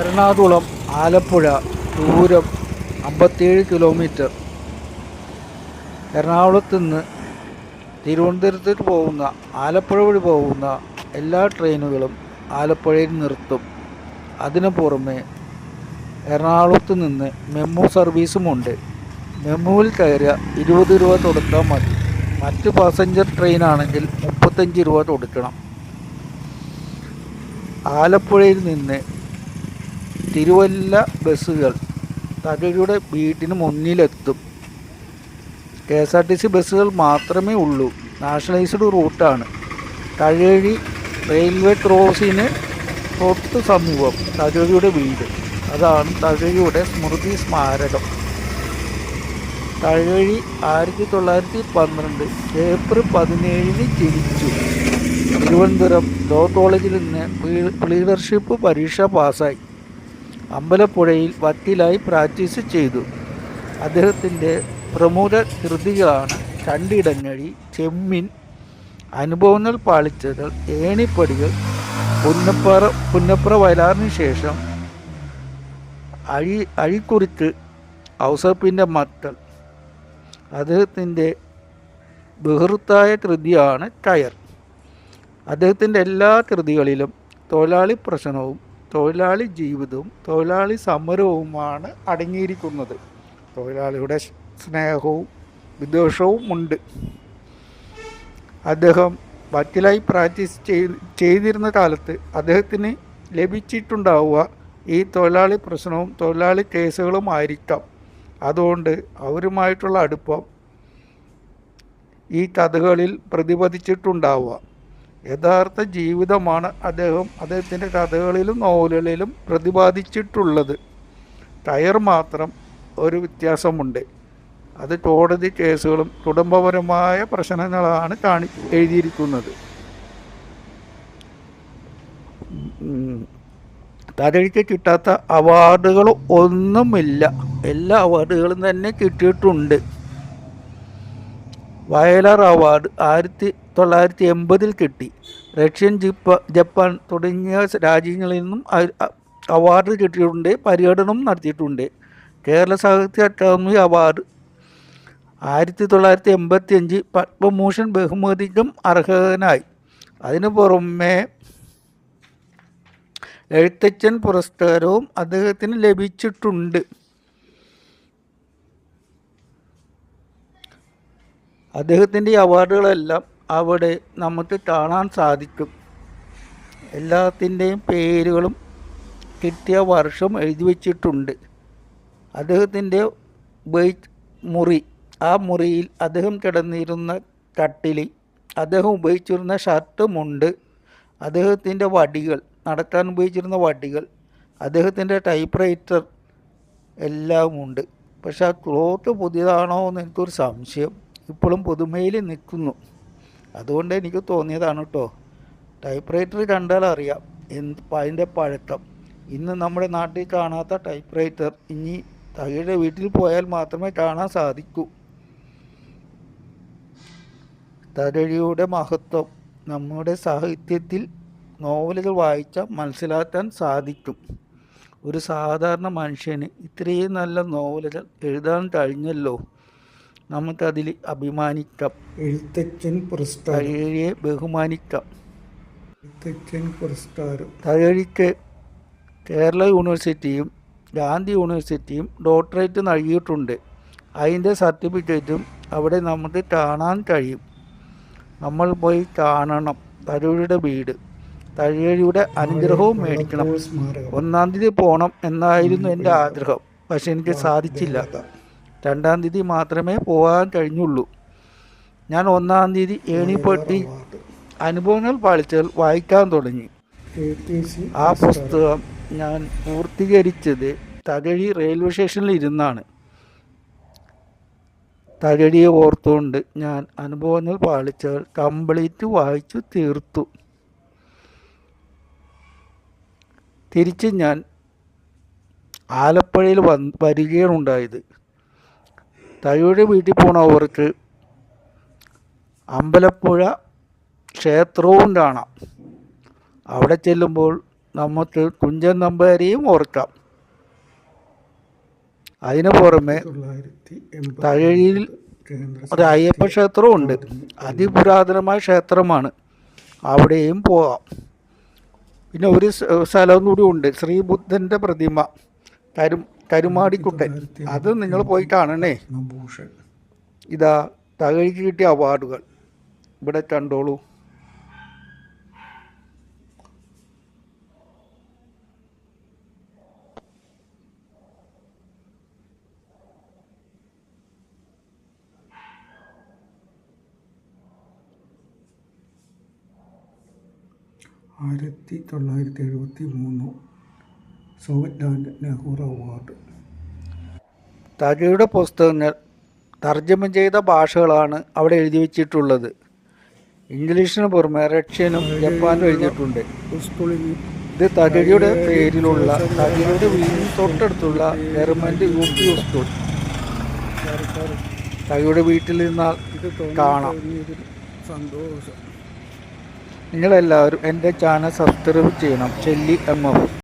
എറണാകുളം ആലപ്പുഴ ദൂരം അമ്പത്തേഴ് കിലോമീറ്റർ എറണാകുളത്ത് നിന്ന് തിരുവനന്തപുരത്തേക്ക് പോകുന്ന ആലപ്പുഴ വഴി പോകുന്ന എല്ലാ ട്രെയിനുകളും ആലപ്പുഴയിൽ നിർത്തും. അതിനു പുറമെ എറണാകുളത്ത് നിന്ന് മെമു സർവീസുമുണ്ട് മെമ്മുവിൽ കയറിയ ഇരുപത് രൂപ കൊടുത്താൽ മതി. മറ്റ് പാസഞ്ചർ ട്രെയിനാണെങ്കിൽ മുപ്പത്തഞ്ച് രൂപ കൊടുക്കണം. ആലപ്പുഴയിൽ നിന്ന് തിരുവല്ല ബസ്സുകൾ തകഴിയുടെ വീട്ടിന് മുന്നിലെത്തും. K S R T C ബസ്സുകൾ മാത്രമേ ഉള്ളൂ. നാഷണലൈസ്ഡ് റൂട്ടാണ്. തകഴി റെയിൽവേ ക്രോസിന് തൊട്ട് സമീപം തകഴിയുടെ വീട്. അതാണ് തകഴിയുടെ സ്മൃതി സ്മാരകം. തകഴി ആയിരത്തി തൊള്ളായിരത്തി പന്ത്രണ്ട് ഏപ്രിൽ പതിനേഴിന് ജനിച്ചു. തിരുവനന്തപുരം ലോ കോളേജിൽ നിന്ന് ലീഡർഷിപ്പ് പരീക്ഷ പാസ്സായി. അമ്പലപ്പുഴയിൽ വക്കീലായി പ്രാക്ടീസ് ചെയ്തു. അദ്ദേഹത്തിന്റെ പ്രമുഖ കൃതികളാണ് ചണ്ടിടങ്ങഴി ചെമ്മിൻ അനുഭവങ്ങൾ പാളിച്ചകൾ ഏണിപ്പടികൾ പുന്നപ്പാറ പുന്നപ്പുറ വയലാറിന് ശേഷം അഴി അഴിക്കുറിച്ച് ഔസപ്പിന്റെ മക്കൾ അദ്ദേഹത്തിന്റെ ബഹൃത്തായ കൃതിയാണ് ടയർ അദ്ദേഹത്തിന്റെ എല്ലാ കൃതികളിലും തൊഴിലാളി പ്രശ്നവും തൊഴിലാളി ജീവിതവും തൊഴിലാളി സമരവുമാണ് അടങ്ങിയിരിക്കുന്നത്. തൊഴിലാളിയുടെ സ്നേഹവും വിദ്വേഷവും ഉണ്ട്. അദ്ദേഹം വക്കീലായി പ്രാക്ടീസ് ചെയ്തിരുന്ന കാലത്ത് അദ്ദേഹത്തിന് ലഭിച്ചിട്ടുണ്ടാവുക ഈ തൊഴിലാളി പ്രശ്നവും തൊഴിലാളി കേസുകളും ആയിരിക്കാം. അതുകൊണ്ട് അവരുമായിട്ടുള്ള അടുപ്പം ഈ കഥകളിൽ പ്രതിപാദിച്ചിട്ടുണ്ടാവുക യഥാർത്ഥ ജീവിതമാണ് അദ്ദേഹം അദ്ദേഹത്തിന്റെ കഥകളിലും നോവലുകളിലും പ്രതിപാദിച്ചിട്ടുള്ളത്. ടയർ മാത്രം ഒരു വ്യത്യാസമുണ്ട്. അത് കോടതി കേസുകളും കുടുംബപരമായ പ്രശ്നങ്ങളാണ് കാണി എഴുതിയിരിക്കുന്നത്. തലയ്ക്ക് കിട്ടാത്ത അവാർഡുകൾ ഒന്നുമില്ല. എല്ലാ അവാർഡുകളും തന്നെ കിട്ടിയിട്ടുണ്ട്. വയലാർ അവാർഡ് ആയിരത്തി തൊള്ളായിരത്തി എൺപതിൽ കിട്ടി. റഷ്യൻ ജിപ്പ ജപ്പാൻ തുടങ്ങിയ രാജ്യങ്ങളിൽ നിന്നും അവാർഡ് കിട്ടിയിട്ടുണ്ട് പര്യടനം നടത്തിയിട്ടുണ്ട്. കേരള സാഹിത്യ അക്കാദമി അവാർഡ് ആയിരത്തി തൊള്ളായിരത്തി എൺപത്തി അഞ്ച് പത്മഭൂഷൺ ബഹുമതിക്കും അർഹനായി. അതിനു പുറമെ എഴുത്തച്ഛൻ പുരസ്കാരവും അദ്ദേഹത്തിന് ലഭിച്ചിട്ടുണ്ട്. അദ്ദേഹത്തിന്റെ അവാർഡുകളെല്ലാം അവിടെ നമുക്ക് കാണാൻ സാധിക്കും. എല്ലാത്തിന്റെയും പേരുകളും കിട്ടിയ വർഷം എഴുതി വച്ചിട്ടുണ്ട്. അദ്ദേഹത്തിന്റെ ബൈറ്റ് മുറി ആ മുറിയിൽ അദ്ദേഹം കിടന്നിരുന്ന കട്ടിൽ അദ്ദേഹം ഉപയോഗിച്ചിരുന്ന ഷർട്ടുമുണ്ട്. അദ്ദേഹത്തിന്റെ വടികൾ നടക്കാൻ ഉപയോഗിച്ചിരുന്ന വടികൾ അദ്ദേഹത്തിന്റെ ടൈപ്പ് റൈറ്റർ എല്ലാം ഉണ്ട് പക്ഷെ ആ ക്ലോത്ത് പുതിയതാണോ എന്ന് എനിക്കൊരു സംശയം. ഇപ്പോഴും പുതുമയിൽ നിൽക്കുന്നു. അതുകൊണ്ട് എനിക്ക് തോന്നിയതാണ് കേട്ടോ ടൈപ്പ് റൈറ്റർ കണ്ടാൽ അറിയാം എന്ത് അതിന്റെ പഴക്കം. ഇന്ന് നമ്മുടെ നാട്ടിൽ കാണാത്ത ടൈപ്പ് റൈറ്റർ ഇനി തകയുടെ വീട്ടിൽ പോയാൽ മാത്രമേ കാണാൻ സാധിക്കൂ. തകഴിയുടെ മഹത്വം നമ്മുടെ സാഹിത്യത്തിൽ നോവലുകൾ വായിച്ചാൽ മനസ്സിലാക്കാൻ സാധിക്കും. ഒരു സാധാരണ മനുഷ്യന് ഇത്രയും നല്ല നോവലുകൾ എഴുതാൻ കഴിഞ്ഞല്ലോ. നമുക്കതിൽ അഭിമാനിക്കാം. എഴുത്തച്ഛൻ പുരസ്കാരം. തകഴിയെ ബഹുമാനിക്കാം. എഴുത്തച്ഛൻ പുരസ്കാരം. തകഴിക്ക് കേരള യൂണിവേഴ്സിറ്റിയും ഗാന്ധി യൂണിവേഴ്സിറ്റിയും ഡോക്ടറേറ്റ് നൽകിയിട്ടുണ്ട്. അതിന്റെ സർട്ടിഫിക്കറ്റും അവിടെ നമുക്ക് കാണാൻ കഴിയും. നമ്മൾ പോയി കാണണം. തകഴിയുടെ വീട്. തകഴിയുടെ അനുഗ്രഹവും മേടിക്കണം. ഒന്നാം തീയതി പോകണം എന്നായിരുന്നു എന്റെ ആഗ്രഹം. പക്ഷെ എനിക്ക് സാധിച്ചില്ല. രണ്ടാം തീയതി മാത്രമേ പോകാൻ കഴിഞ്ഞുള്ളൂ. ഞാൻ ഒന്നാം തീയതി ഏണിപ്പെട്ടി അനുഭവങ്ങൾ പാളിച്ചകൾ വായിക്കാൻ തുടങ്ങി. ആ പുസ്തകം ഞാൻ പൂർത്തീകരിച്ചത് തകഴി റെയിൽവേ സ്റ്റേഷനിൽ ഇരുന്നാണ്. തകഴിയെ ഓർത്തുകൊണ്ട് ഞാൻ അനുഭവങ്ങൾ പാളിച്ചകൾ കംപ്ലീറ്റ് വായിച്ചു തീർത്തു. തിരിച്ച് ഞാൻ ആലപ്പുഴയിൽ വന്ന് വരികയാണ് ഉണ്ടായത്. തകഴിയുടെ വീട്ടിൽ പോണവർക്ക് അമ്പലപ്പുഴ ക്ഷേത്രവും കാണാം അവിടെ ചെല്ലുമ്പോൾ നമുക്ക് കുഞ്ചൻ നമ്പാരിയും ഓർക്കാം. അതിനു പുറമെ തഴയിൽ ഒരു അയ്യപ്പ ക്ഷേത്രവും ഉണ്ട് അതിപുരാതനമായ ക്ഷേത്രമാണ്. അവിടെയും പോകാം പിന്നെ ഒരു സ്ഥലം കൂടി ഉണ്ട്. ശ്രീബുദ്ധന്റെ പ്രതിമ കരു കരുമാടിക്കുട്ടൻ. അത് നിങ്ങൾ പോയി ഇതാ തകഴിക്ക് കിട്ടിയ അവാർഡുകൾ. ഇവിടെ കണ്ടോളൂ. ആയിരത്തി തൊള്ളായിരത്തി എഴുപത്തി മൂന്ന്. സോവറ്റ്ലാൻഡ് നെഹ്റു അവാർഡ് തകഴിയുടെ പുസ്തകങ്ങൾ തർജമ ചെയ്ത ഭാഷകളാണ് അവിടെ എഴുതി വെച്ചിട്ടുള്ളത്. ഇംഗ്ലീഷിന് പുറമെ റഷ്യനും ജപ്പാനും എഴുതിയിട്ടുണ്ട്. ഇത് തകഴിയുടെ പേരിലുള്ള തകഴിയുടെ വീടിന് തൊട്ടടുത്തുള്ള ഗവൺമെന്റ് യു പി സ്കൂൾ. തകഴിയുടെ വീട്ടിൽ നിന്നാൽ കാണാം. നിങ്ങളെല്ലാവരും എന്റെ ചാനൽ സബ്സ്ക്രൈബ് ചെയ്യണം. ചെല്ലി എം എഫ്.